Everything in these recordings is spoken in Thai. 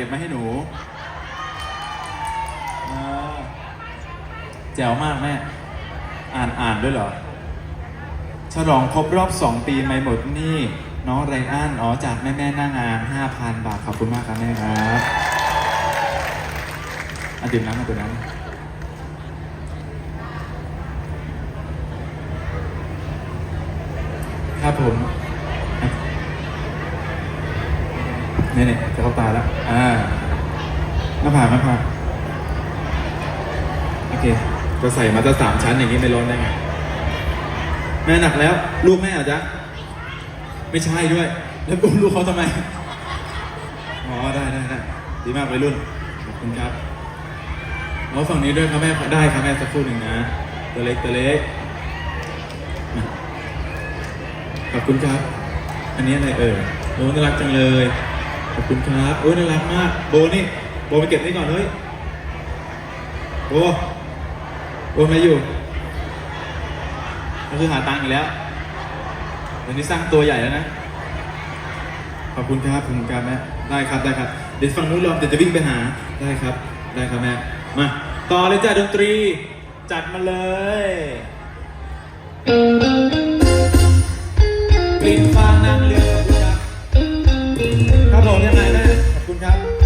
เก็บมาให้หนูอ่าแจ๋วมากแม่ อ่านอ่านด้วยเหรอ ฉลองครบรอบ 2 ปีไม่หมดหนี่ น้องไรอันอ๋อจากแม่แม่หน้างาน 5,000 บาท ขอบคุณมากครับแม่ครับอะดื่มน้ำมาดื่มน้ำครับผม เนี่ยเนี่ยจะเข้าตาแล้ว อ่าหน้าผากหน้าผากโอเคก็ใส่มาจะสามชั้นอย่างนี้ไม่ร้อนได้ไง แม่หนักแล้ว ลูกแม่เหรอจ๊ะ ไม่ใช่ด้วย แล้วอุ้มลูกเขาทำไม อ๋อ ได้ได้ได้ดีมากวัยรุ่น ขอบคุณครับเอาฝั่งนี้ด้วยครับแม่ได้ครับแม่สักครู่หนึ่งนะ ตัวเล็กตัวเล็ก ขอบคุณครับ อันนี้อะไรเอ่ยโอ้น่ารักจังเลย ขอบคุณครับโอ้ยน่ารักมาก โบนี่ โบไปเก็บนี่ก่อนเฮ้ย โบ โบมาอยู่ก็คือหาตังค์อีกแล้วเดี๋ยวนี้สร้างตัวใหญ่แล้วนะ ขอบคุณครับ ขอบคุณครับแม่ ได้ครับได้ครับ เดี๋ยวฝั่งนู้นรอเดี๋ยวจะวิ่งไปหา ได้ครับ ได้ครับแม่ มา ต่อเลยจ้ะดนตรี จัดมาเลยกลิ่นฟางนางเรือ ขอบคุณ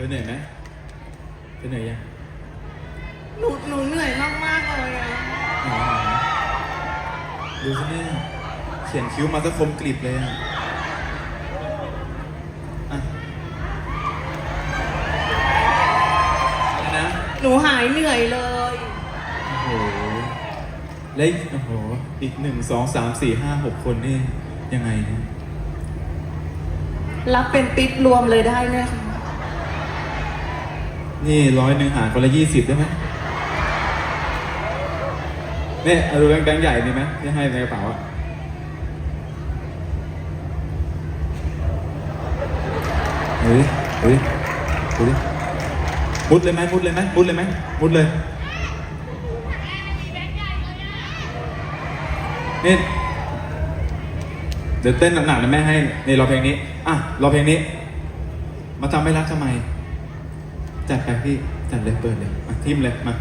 ธอเหนื่อยไหมเธอเหนื่อยยังหนูหนูเหนื่อยมากมากเลยอะดูสิเนี่เขียนคิ้วมาสักคมกริบเลยอะนะ หนูหายเหนื่อยเลย โอ้โหและอีโอ้โห อีกหนึ่งสองสามสี่ห้าหกคนนี่ยังไงรับเป็นติดรวมเลยได้ไหมคะ นี่ร้อยหนึ่งหารคนละยี่สิบได้ไหมเนี่ยเอาดูแบงค์แบงค์ใหญ่ดีไหมที่ให้ในกระเป๋าอะเฮ้ยเฮ้ยดูดิมุดเลยไหมมุดเลยไหมมุดเลยไหมมุดเลยนี่เดี๋ยวเต้นหนักๆนะแม่ให้นี่รอเพลงนี้ อะรอเพลงนี้ มาทำไม่รักทำไม จัดไปพี่จัดเลยเปิดเลยมาทิมเลยมา